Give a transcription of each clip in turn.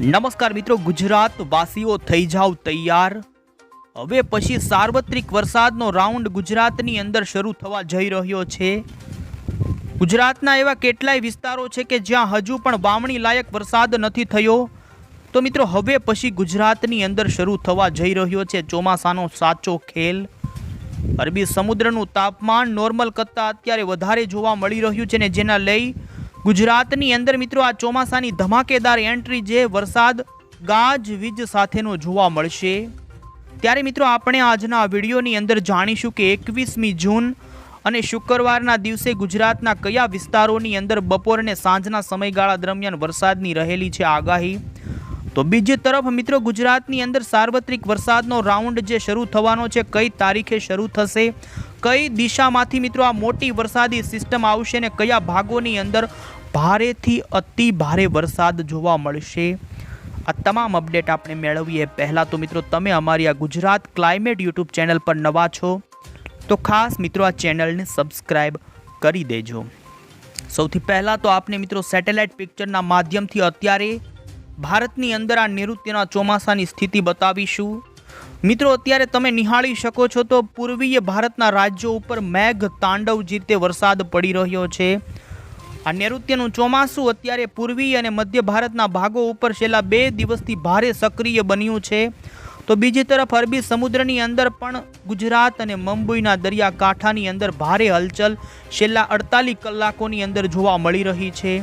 નમસ્કાર મિત્રો ગુજરાત વાસીઓ થઈ જાવ તૈયાર. હવે પછી સાર્વત્રિક વરસાદનો રાઉન્ડ ગુજરાતની અંદર શરૂ થવા જઈ રહ્યો છે. ગુજરાતના એવા કેટલાય વિસ્તારો છે કે જ્યાં હજુ પણ વાવણી લાયક વરસાદ નથી થયો. તો મિત્રો, હવે પછી ગુજરાતની અંદર શરૂ થવા જઈ રહ્યો છે ચોમાસાનો સાચો ખેલ. અરબી સમુદ્રનું તાપમાન નોર્મલ કરતાં અત્યારે વધારે જોવા મળી રહ્યું છે ને જેના લઈ ગુજરાતની અંદર મિત્રો આ ચોમાસાની ધમાકેદાર એન્ટ્રી જે વરસાદ, ગાજ, વીજ સાથેનો જોવા મળશે. ત્યારે મિત્રો આપણે આજના વિડીયોની અંદર જાણીશું કે એકવીસમી જૂન અને શુક્રવારના દિવસે ગુજરાતના કયા વિસ્તારોની અંદર બપોર અને સાંજના સમયગાળા દરમિયાન વરસાદની રહેલી છે આગાહી. તો બીજી તરફ મિત્રો ગુજરાતની અંદર સાર્વત્રિક વરસાદનો રાઉન્ડ જે શરૂ થવાનો છે, કઈ તારીખે શરૂ થશે, કઈ દિશામાંથી મિત્રો આ મોટી વરસાદી સિસ્ટમ આવશે ને કયા ભાગોની અંદર ભારેથી અતિ ભારે વરસાદ જોવા મળશે. આ તમામ અપડેટ આપણે મેળવીએ પહેલાં તો મિત્રો તમે અમારી આ ગુજરાત ક્લાઇમેટ યુટ્યુબ ચેનલ પર નવા છો, તો ખાસ મિત્રો આ ચેનલને સબસ્ક્રાઇબ કરી દેજો. સૌથી પહેલાં તો આપને મિત્રો સેટેલાઇટ પિક્ચરના માધ્યમથી અત્યારે ભારતની અંદર આ નૈઋત્યના ચોમાસાની સ્થિતિ બતાવીશું. મિત્રો અત્યારે તમે નિહાળી શકો છો તો પૂર્વીય ભારતના રાજ્યો ઉપર મેઘ તાંડવ જે રીતે વરસાદ પડી રહ્યો છે આ નૈઋત્યનું ચોમાસું અત્યારે પૂર્વી અને મધ્ય ભારતના ભાગો ઉપર છેલ્લા બે દિવસથી ભારે સક્રિય બન્યું છે. તો બીજી તરફ અરબી સમુદ્રની અંદર પણ ગુજરાત અને મુંબઈના દરિયાકાંઠાની અંદર ભારે હલચલ છેલ્લા અડતાલીસ કલાકોની અંદર જોવા મળી રહી છે.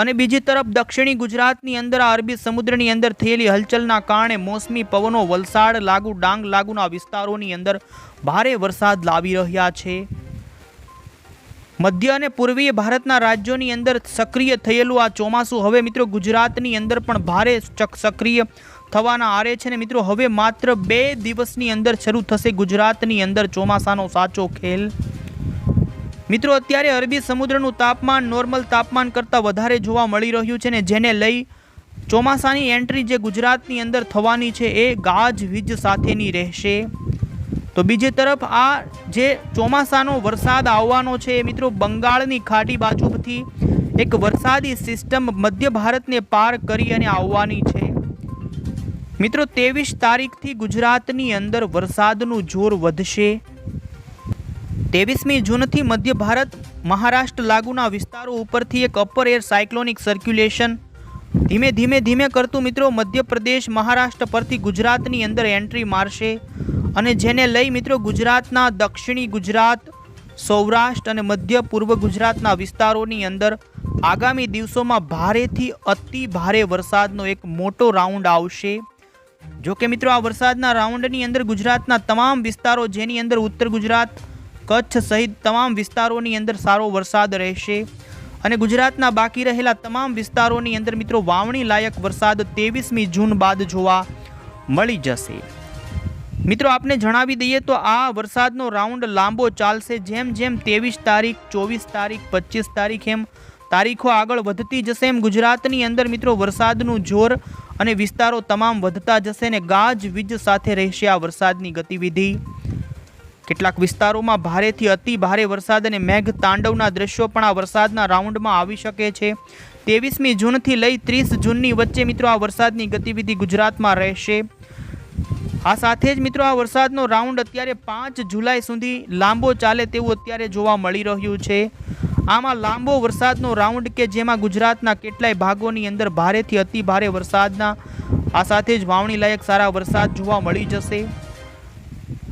અને બીજી તરફ દક્ષિણી ગુજરાતની અંદર આ અરબી સમુદ્રની અંદર થયેલી હલચલના કારણે મોસમી પવનો વલસાડ, લાગુ ડાંગ લાગુના વિસ્તારોની અંદર ભારે વરસાદ લાવી રહ્યા છે. મધ્ય અને પૂર્વીય ભારતના રાજ્યોની અંદર સક્રિય થયેલું આ ચોમાસું હવે મિત્રો ગુજરાતની અંદર પણ ભારે સક્રિય થવાના આરે છે ને મિત્રો હવે માત્ર બે દિવસની અંદર શરૂ થશે ગુજરાતની અંદર ચોમાસાનો સાચો ખેલ. મિત્રો અત્યારે અરબી સમુદ્રનું તાપમાન નોર્મલ તાપમાન કરતાં વધારે જોવા મળી રહ્યું છે ને જેને લઈ ચોમાસાની એન્ટ્રી જે ગુજરાતની અંદર થવાની છે એ ગાજ વીજ સાથેની રહેશે. તો બીજી તરફ આ જે ચોમાસાનો વરસાદ આવવાનો છે એ મિત્રો બંગાળની ખાડી બાજુથી એક વરસાદી સિસ્ટમ મધ્ય ભારતને પાર કરી અને આવવાની છે. મિત્રો ત્રેવીસ તારીખથી ગુજરાતની અંદર વરસાદનું જોર વધશે. ત્રેવીસમી જૂનથી મધ્ય ભારત, મહારાષ્ટ્ર લાગુના વિસ્તારો ઉપરથી એક અપર એર સાયક્લોનિક સર્ક્યુલેશન ધીમે ધીમે ધીમે કરતું મિત્રો મધ્યપ્રદેશ, મહારાષ્ટ્ર પરથી ગુજરાતની અંદર એન્ટ્રી મારશે. અને જેને લઈ મિત્રો ગુજરાતના દક્ષિણી ગુજરાત, સૌરાષ્ટ્ર અને મધ્ય પૂર્વ ગુજરાતના વિસ્તારોની અંદર આગામી દિવસોમાં ભારેથી અતિ ભારે વરસાદનો એક મોટો રાઉન્ડ આવશે. જો કે મિત્રો આ વરસાદના રાઉન્ડની અંદર ગુજરાતના તમામ વિસ્તારો જેની અંદર ઉત્તર ગુજરાત, કચ્છ સહિત તમામ વિસ્તારોની અંદર સારો વરસાદ રહેશે. અને ગુજરાતના બાકી રહેલા તમામ વિસ્તારોની અંદર મિત્રો વાવણી લાયક વરસાદ ત્રેવીસમી જૂન બાદ જોવા મળી જશે. મિત્રો, આપને જણાવી દઈએ તો આ વરસાદનો રાઉન્ડ લાંબો ચાલશે. જેમ જેમ ત્રેવીસ તારીખ, ચોવીસ તારીખ, પચીસ તારીખ એમ તારીખો આગળ વધતી જશે, એમ ગુજરાતની અંદર મિત્રો વરસાદનું જોર અને વિસ્તારો તમામ વધતા જશે ને ગાજ વીજ સાથે રહેશે આ વરસાદની ગતિવિધિ. કેટલાક વિસ્તારોમાં ભારેથી અતિ ભારે વરસાદ અને મેઘ તાંડવના દ્રશ્યો પણ આ વરસાદના રાઉન્ડમાં આવી શકે છે. ત્રેવીસમી જૂનથી લઈ ત્રીસ જૂનની વચ્ચે મિત્રો આ વરસાદની ગતિવિધિ ગુજરાતમાં રહેશે. આ સાથે જ મિત્રો આ વરસાદનો રાઉન્ડ અત્યારે પાંચ જુલાઈ સુધી લાંબો ચાલે તેવું અત્યારે જોવા મળી રહ્યું છે. આમાં લાંબો વરસાદનો રાઉન્ડ કે જેમાં ગુજરાતના કેટલાય ભાગોની અંદર ભારેથી અતિ ભારે વરસાદના, આ સાથે જ વાવણી લાયક સારા વરસાદ જોવા મળી જશે.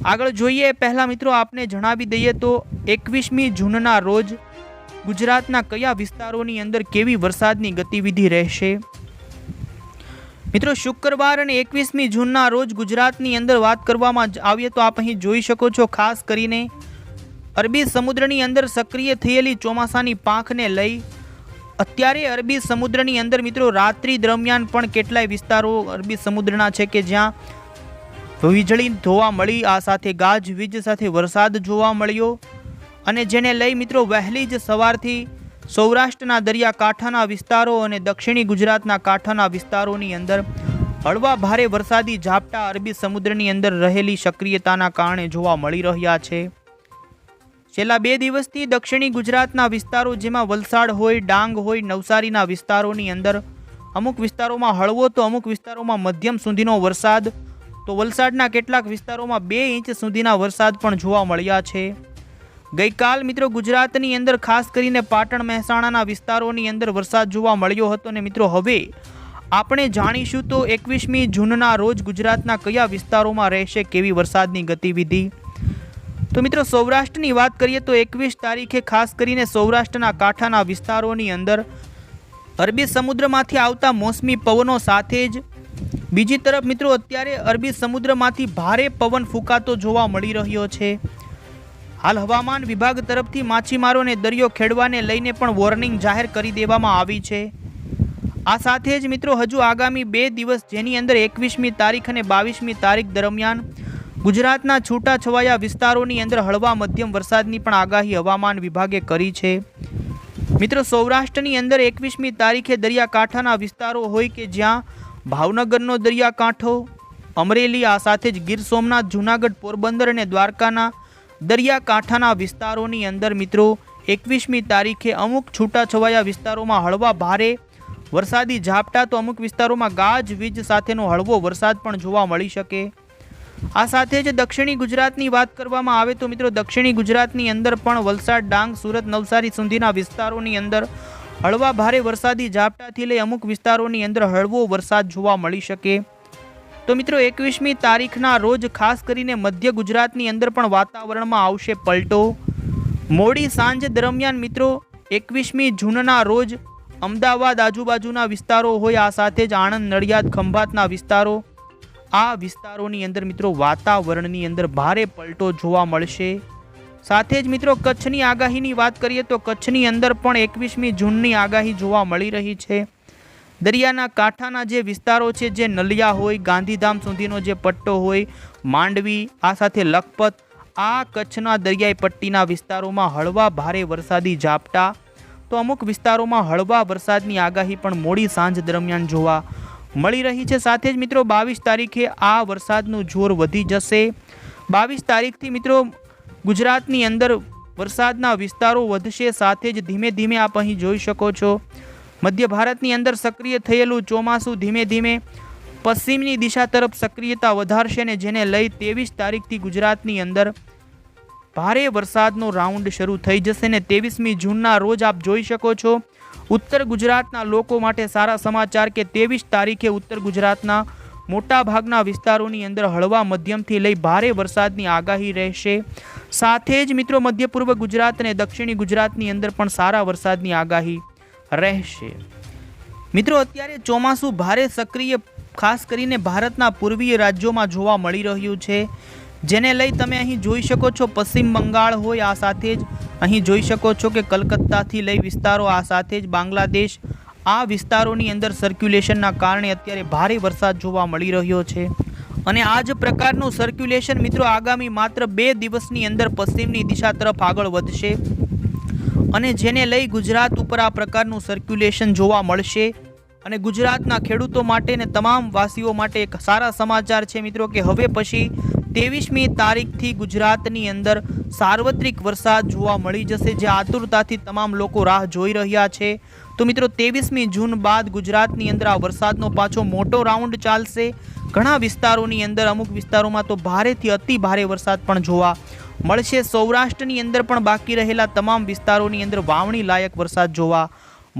આગળ જોઈએ, પહેલાં મિત્રો આપને જણાવી દઈએ તો એકવીસમી જૂનના રોજ ગુજરાતના કયા વિસ્તારોની અંદર કેવી વરસાદની ગતિવિધિ રહેશે? મિત્રો, શુક્રવાર અને એકવીસમી જૂનના રોજ ગુજરાતની અંદર વાત કરવામાં આવીએ તો આપ અહીં જોઈ શકો છો, ખાસ કરીને અરબી સમુદ્રની અંદર સક્રિય થયેલી ચોમાસાની પાંખને લઈ. અત્યારે અરબી સમુદ્રની અંદર મિત્રો, રાત્રિ દરમિયાન પણ કેટલાય વિસ્તારો અરબી સમુદ્રના છે કે જ્યાં વીજળી જોવા મળી, આ સાથે ગાજ વીજ સાથે વરસાદ જોવા મળ્યો. અને જેને લઈ મિત્રો, વહેલી જ સવારથી સૌરાષ્ટ્રના દરિયાકાંઠાના વિસ્તારો અને દક્ષિણી ગુજરાતના કાંઠાના વિસ્તારોની અંદર હળવા ભારે વરસાદી ઝાપટા અરબી સમુદ્રની અંદર રહેલી સક્રિયતાના કારણે જોવા મળી રહ્યા છે. છેલ્લા બે દિવસથી દક્ષિણી ગુજરાતના વિસ્તારો જેમાં વલસાડ હોય, ડાંગ હોય, નવસારીના વિસ્તારોની અંદર અમુક વિસ્તારોમાં હળવો તો અમુક વિસ્તારોમાં મધ્યમ સુધીનો વરસાદ, તો વલસાડના કેટલાક વિસ્તારોમાં બે ઇંચ સુધીના વરસાદ પણ જોવા મળ્યા છે. ગઈકાલ મિત્રો ગુજરાતની અંદર ખાસ કરીને પાટણ મહેસાણાના વિસ્તારોની અંદર વરસાદ જોવા મળ્યો હતો ને મિત્રો હવે આપણે જાણીશું તો એકવીસમી જૂનના રોજ ગુજરાતના કયા વિસ્તારોમાં રહેશે, કેવી વરસાદની ગતિવિધિ? તો મિત્રો સૌરાષ્ટ્રની વાત કરીએ તો એકવીસ તારીખે ખાસ કરીને સૌરાષ્ટ્રના કાંઠાના વિસ્તારોની અંદર અરબી સમુદ્રમાંથી આવતા મોસમી પવનો સાથે જ બીજી તરફ મિત્રો અત્યારે અરબી સમુદ્રમાંથી ભારે પવન ફૂંકાતો જોવા મળી રહ્યો છે. હાલ હવામાન વિભાગ તરફથી માછીમારોને દરિયો ખેડવાને લઈને પણ વોર્નિંગ જાહેર કરી દેવામાં આવી છે. આ સાથે જ મિત્રો હજુ આગામી બે દિવસ જેની અંદર એકવીસમી તારીખ અને બાવીસમી તારીખ દરમિયાન ગુજરાતના છૂટાછવાયા વિસ્તારોની અંદર હળવા મધ્યમ વરસાદની પણ આગાહી હવામાન વિભાગે કરી છે. મિત્રો સૌરાષ્ટ્રની અંદર એકવીસમી તારીખે દરિયાકાંઠાના વિસ્તારો હોય કે જ્યાં ભાવનગરનો દરિયાકાંઠો, અમરેલી, આ સાથે જ ગીર સોમનાથ, જૂનાગઢ, પોરબંદર અને દ્વારકાના દરિયાકાંઠાના વિસ્તારોની અંદર મિત્રો, એકવીસમી તારીખે અમુક છૂટાછવાયા વિસ્તારોમાં હળવા ભારે વરસાદી ઝાપટા, તો અમુક વિસ્તારોમાં ગાજવીજ સાથેનો હળવો વરસાદ પણ જોવા મળી શકે. આ સાથે જ દક્ષિણી ગુજરાતની વાત કરવામાં આવે તો મિત્રો, દક્ષિણી ગુજરાતની અંદર પણ વલસાડ, ડાંગ, સુરત, નવસારી સુધીના વિસ્તારોની અંદર હળવા ભારે વરસાદી ઝાપટાથી લઈ અમુક વિસ્તારોની અંદર હળવો વરસાદ જોવા મળી શકે. તો મિત્રો એકવીસમી તારીખના રોજ ખાસ કરીને મધ્ય ગુજરાતની અંદર પણ વાતાવરણમાં આવશે પલટો. મોડી સાંજ દરમિયાન મિત્રો એકવીસમી જૂનના રોજ અમદાવાદ આજુબાજુના વિસ્તારો હોય, આ સાથે જ આણંદ, નડિયાદ, ખંભાતના વિસ્તારો. આ વિસ્તારોની અંદર મિત્રો વાતાવરણની અંદર ભારે પલટો જોવા મળશે. સાથે જ મિત્રો કચ્છની આગાહીની વાત કરીએ તો કચ્છની અંદર પણ એકવીસમી જૂનની આગાહી જોવા મળી રહી છે. દરિયાના કાંઠાના જે વિસ્તારો છે, જે નલિયા હોય, ગાંધીધામ સુધીનો જે પટ્ટો હોય, માંડવી, આ સાથે લખપત, આ કચ્છના દરિયાઈ પટ્ટીના વિસ્તારોમાં હળવા ભારે વરસાદી ઝાપટા. તો અમુક વિસ્તારોમાં હળવા વરસાદની આગાહી પણ મોડી સાંજ દરમિયાન જોવા મળી રહી છે. સાથે જ મિત્રો, બાવીસ તારીખે આ વરસાદનું જોર વધી જશે. બાવીસ તારીખથી મિત્રો, ગુજરાતની અંદર વરસાદના વિસ્તારો વધશે. સાથે જ ધીમે ધીમે આપ અહીં જોઈ શકો છો મધ્ય ભારતની અંદર સક્રિય થયેલું ચોમાસું ધીમે ધીમે પશ્ચિમની દિશા તરફ સક્રિયતા વધારશે ને જેને લઈ ત્રેવીસ તારીખથી ગુજરાતની અંદર ભારે વરસાદનો રાઉન્ડ શરૂ થઈ જશે ને ત્રેવીસમી જૂનના રોજ આપ જોઈ શકો છો, ઉત્તર ગુજરાતના લોકો માટે સારા સમાચાર કે ત્રેવીસ તારીખે ઉત્તર ગુજરાતના મોટાભાગના વિસ્તારોની અંદર હળવા મધ્યમથી લઈ ભારે વરસાદની આગાહી રહેશે. સાથે જ મિત્રો મધ્ય પૂર્વ ગુજરાત અને દક્ષિણી ગુજરાતની અંદર પણ સારા વરસાદની આગાહી રહેશે. મિત્રો, અત્યારે ચોમાસું ભારે સક્રિય, ખાસ કરીને ભારતના પૂર્વીય રાજ્યોમાં જોવા મળી રહ્યું છે. જેને લઈ તમે અહીં જોઈ શકો છો, પશ્ચિમ બંગાળ હોય આ સાથે જ. અહીં જોઈ શકો છો કે કલકત્તાથી લઈ વિસ્તારો આ સાથે જ. બાંગ્લાદેશ આ વિસ્તારોની અંદર સર્ક્યુલેશનના કારણે અત્યારે ભારે વરસાદ જોવા મળી રહ્યો છે. અને આ જ પ્રકારનું સર્ક્યુલેશન મિત્રો આગામી માત્ર બે દિવસની અંદર પશ્ચિમની દિશા તરફ આગળ વધશે. અને જેને લઈ ગુજરાત ઉપર આ પ્રકારનું સર્ક્યુલેશન જોવા મળશે. અને ગુજરાતના ખેડૂતો માટે ને તમામ વાસીઓ માટે એક સારા સમાચાર છે મિત્રો કે હવે પછી ત્રેવીસમી તારીખથી ગુજરાતની અંદર સાર્વત્રિક વરસાદ જોવા મળી જશે. જે આતુરતાથી તમામ લોકો રાહ જોઈ રહ્યા છે. તો મિત્રો ત્રેવીસમી જૂન બાદ ગુજરાતની અંદર આ વરસાદનો પાછો મોટો રાઉન્ડ ચાલશે. ઘણા વિસ્તારોની અંદર અમુક વિસ્તારોમાં તો ભારેથી અતિ ભારે વરસાદ પણ જોવા મળશે. સૌરાષ્ટ્રની અંદર પણ બાકી રહેલા તમામ વિસ્તારોની અંદર વાવણી લાયક વરસાદ જોવા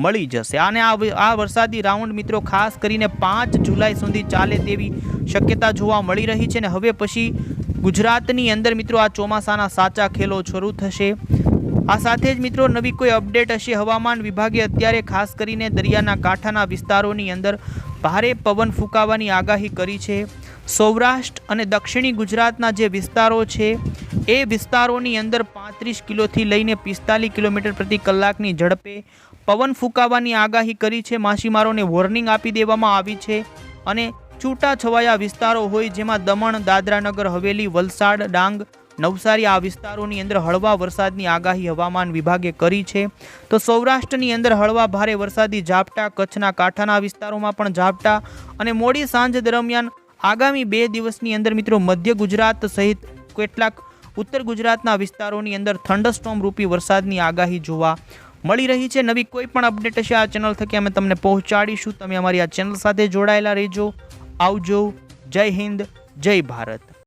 મળી જશે. અને આ વરસાદી રાઉન્ડ મિત્રો ખાસ કરીને પાંચ જુલાઈ સુધી ચાલે તેવી શક્યતા જોવા મળી રહી છે ને હવે પછી ગુજરાતની અંદર મિત્રો આ ચોમાસાના સાચા ખેલો શરૂ થશે. આ સાથે જ મિત્રો નવી કોઈ અપડેટ હશે હવામાન વિભાગે અત્યારે ખાસ કરીને દરિયાના કાંઠાના વિસ્તારોની અંદર ભારે પવન ફૂંકાવાની આગાહી કરી છે. સૌરાષ્ટ્ર અને દક્ષિણી ગુજરાતના જે વિસ્તારો છે, એ વિસ્તારોની અંદર પાંત્રીસ કિલોથી લઈને પિસ્તાલીસ કિલોમીટર પ્રતિ કલાકની ઝડપે પવન ફૂંકાવાની આગાહી કરી છે. માછીમારોને વોર્નિંગ આપી દેવામાં આવી છે અને છૂટાછવાયા વિસ્તારો હોય જેમાં દમણ, દાદરાનગર, હવેલી, વલસાડ, ડાંગ નવસારી આ વિસ્તારોની અંદર હળવા વરસાદની આગાહી હવામાન વિભાગે કરી છે. તો સૌરાષ્ટ્રની અંદર હળવા ભારે વરસાદી ઝાપટા, કચ્છના કાંઠાના વિસ્તારોમાં પણ ઝાપટા અને મોડી સાંજ દરમિયાન આગામી બે દિવસની અંદર મિત્રો મધ્ય ગુજરાત સહિત કેટલાક ઉત્તર ગુજરાતના વિસ્તારોની અંદર થંડરસ્ટોમ રૂપી વરસાદની આગાહી જોવા મળી રહી છે. નવી કોઈ પણ અપડેટ હશે આ ચેનલ થકી અમે તમને પહોંચાડીશું. તમે અમારી આ ચેનલ સાથે જોડાયેલા રહેજો. આવજો. જય હિન્દ. જય ભારત.